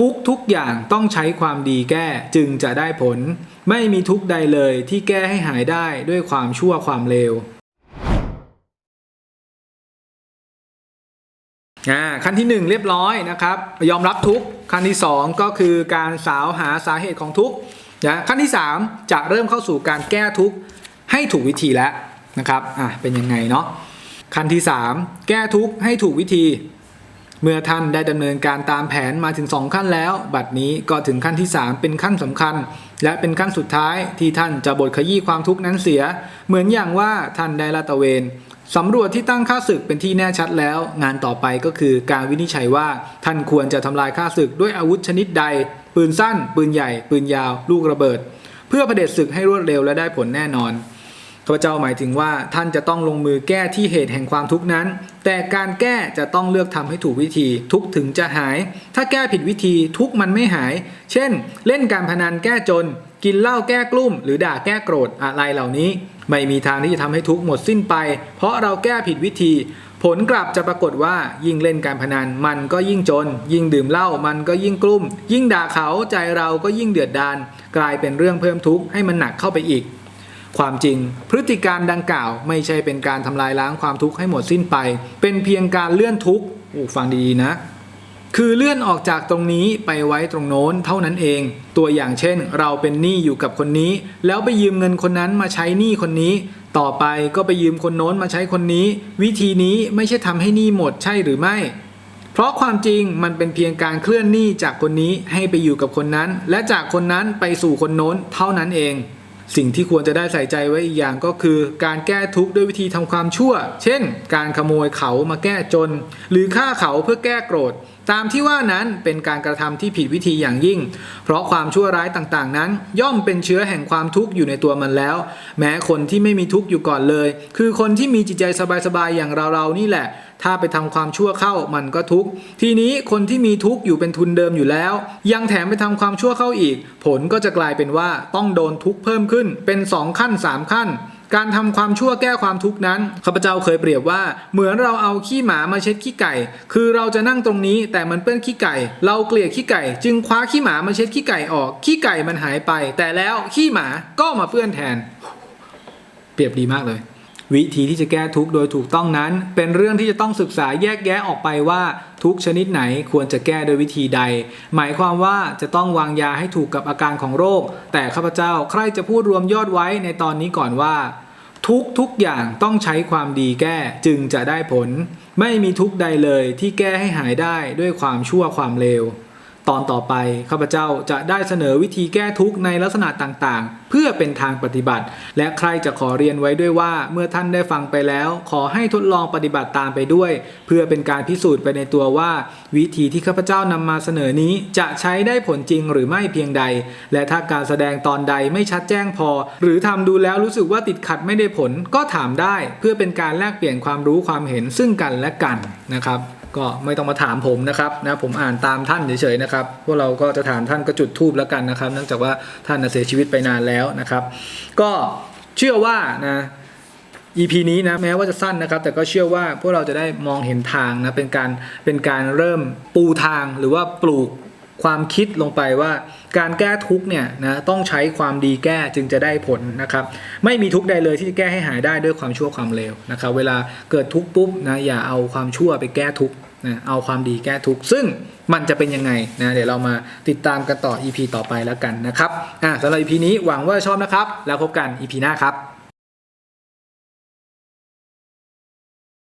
ทุกทุกอย่างต้องใช้ความดีแก้จึงจะได้ผล ไม่มีทุกใดเลยที่แก้ให้หายได้ด้วยความชั่วความเลวอ่าขั้นที่หนึ่งเรียบร้อยนะครับ ยอมรับทุกขั้นที่สองก็คือการสาวหาสาเหตุของทุกข์นะขั้นที่สามจะเริ่มเข้าสู่การแก้ทุกข์ให้ถูกวิธีแล้วนะครับอะเป็นยังไงเนาะขั้นที่สามแก้ทุกข์ให้ถูกวิธี เมื่อท่านได้ดำเนินการตามแผนมาถึง 2 ขั้นแล้ว บัดนี้ก็ถึงขั้นที่ 3 เป็นขั้นสำคัญ และเป็นขั้นสุดท้ายที่ท่านจะบดขยี้ความทุกข์นั้นเสีย เหมือนอย่างว่าท่านได้ลาตะเวนสำรวจที่ตั้งค่าศึกเป็นที่แน่ชัดแล้ว งานต่อไปก็คือการวินิจฉัยว่าท่านควรจะทำลายค่าศึกด้วยอาวุธชนิดใด ปืนสั้น ปืนใหญ่ ปืนยาว ลูกระเบิด เพื่อเผด็จศึกให้รวดเร็วและได้ผลแน่นอน ข้าพเจ้าหมายถึงว่าท่านจะต้องลงมือแก้ที่เหตุแห่งความทุกข์นั้น แต่การแก้จะต้องเลือกทำให้ถูกวิธี ทุกถึงจะหาย ถ้าแก้ผิดวิธีทุกมันไม่หาย เช่น เล่นการพนันแก้จน กินเหล้าแก้กลุ้มหรือด่าแก้โกรธอะไรเหล่านี้ ไม่มีทางที่จะทำให้ทุกหมดสิ้นไป เพราะเราแก้ผิดวิธี ผลกลับจะปรากฏว่ายิ่งเล่นการพนันมันก็ยิ่งจน ยิ่งดื่มเหล้ามันก็ยิ่งกลุ้มยิ่งด่าเขาใจเราก็ยิ่งเดือดดาลกลายเป็นเรื่องเพิ่มทุกข์ให้มันหนักเข้าไปอีก ความจริง พฤติการดังกล่าวไม่ใช่เป็นการทำลายล้างความทุกข์ให้หมดสิ้นไป เป็นเพียงการเลื่อนทุกข์ฟังดีๆนะ คือเลื่อนออกจากตรงนี้ไปไว้ตรงโน้นเท่านั้นเอง ตัวอย่างเช่น เราเป็นหนี้อยู่กับคนนี้ แล้วไปยืมเงินคนนั้นมาใช้หนี้คนนี้ ต่อไปก็ไปยืมคนโน้นมาใช้คนนี้ วิธีนี้ไม่ใช่ทำให้หนี้หมดใช่หรือไม่เพราะความจริงมันเป็นเพียงการเคลื่อนหนี้จากคนนี้ให้ไปอยู่กับคนนั้น และจากคนนั้นไปสู่คนโน้นเท่านั้นเอง สิ่งที่ควรจะได้ใส่ใจไว้อีกอย่างก็คือ การแก้ทุกข์ด้วยวิธีทำความชั่ว เช่น การขโมยเขามาแก้จน หรือฆ่าเขาเพื่อแก้โกรธ ตามที่ว่านั้นเป็นการกระทำที่ผิดวิธีอย่างยิ่ง เพราะความชั่วร้ายต่างๆ นั้น ย่อมเป็นเชื้อแห่งความทุกข์อยู่ในตัวมันแล้ว แม้คนที่ไม่มีทุกข์อยู่ก่อนเลย คือคนที่มีจิตใจสบายๆอย่างเราๆนี่แหละ ถ้าไปทำความชั่วเข้ามันก็ทุกข์ทีนี้คนที่มีทุกข์อยู่เป็นทุนเดิมอยู่แล้ว ยังแถมไปทำความชั่วเข้าอีก ผลก็จะกลายเป็นว่าต้องโดนทุกข์เพิ่มขึ้นเป็น 2 ขั้น 3 ขั้นการทำความชั่วแก้ความทุกข์นั้นข้าพเจ้าเคยเปรียบว่า เหมือนเราเอาขี้หมามาเช็ดขี้ไก่ คือเราจะนั่งตรงนี้แต่มันเปื้อนขี้ไก่ เราเกลียดขี้ไก่ จึงคว้าขี้หมามาเช็ดขี้ไก่ออก ขี้ไก่มันหายไป แต่แล้วขี้หมาก็มาเปื้อนแทน เปรียบดีมากเลย วิธีที่จะแก้ทุกข์โดยถูกต้องนั้น เป็นเรื่องที่จะต้องศึกษาแยกแยะออกไปว่าทุกชนิดไหนควรจะแก้โดยวิธีใด หมายความว่าจะต้องวางยาให้ถูกกับอาการของโรค แต่ข้าพเจ้าใครจะพูดรวมยอดไว้ในตอนนี้ก่อนว่า ทุกทุกอย่างต้องใช้ความดีแก้จึงจะได้ผล ไม่มีทุกใดเลยที่แก้ให้หายได้ด้วยความชั่วความเลว ตอนต่อไปข้าพเจ้าจะได้เสนอวิธีแก้ทุกข์ในลักษณะต่างๆ เพื่อเป็นทางปฏิบัติ และใครจะขอเรียนไว้ด้วยว่า เมื่อท่านได้ฟังไปแล้ว ขอให้ทดลองปฏิบัติตามไปด้วย เพื่อเป็นการพิสูจน์ไปในตัวว่า วิธีที่ข้าพเจ้านำมาเสนอนี้จะใช้ได้ผลจริงหรือไม่เพียงใด และถ้าการแสดงตอนใดไม่ชัดแจ้งพอ หรือทำดูแล้วรู้สึกว่าติดขัดไม่ได้ผลก็ถามได้ เพื่อเป็นการแลกเปลี่ยนความรู้ความเห็นซึ่งกันและกันนะครับ ก็ไม่ต้องมาถามผมนะครับนะผมอ่านตามท่านเฉยๆนะครับพวกเราก็จะถามท่านก็จุดทูบแล้วกันนะครับ เนื่องจากว่าท่านเสียชีวิตไปนานแล้วนะครับ ก็เชื่อว่านะ EP นี้นะแม้ว่าจะสั้นนะครับ แต่ก็เชื่อว่าพวกเราจะได้มองเห็นทางนะเป็นการเป็นการเริ่มปูทางหรือว่าปลูก ความคิดลงไปว่าการแก้ทุกเนี่ยนะต้องใช้ความดีแก้จึงจะได้ผลนะครับ ไม่มีทุกใดเลยที่จะแก้ให้หายได้ด้วยความชั่วความเลวนะครับ เวลาเกิดทุกปุ๊บนะอย่าเอาความชั่วไปแก้ทุกนะเอาความดีแก้ทุกซึ่งมันจะเป็นยังไงนะเดี๋ยวเรามาติดตามกันต่อ EP ต่อไปแล้วกันนะครับอะสำหรับ EP นี้หวังว่าชอบนะครับ แล้วพบกัน EP หน้าครับ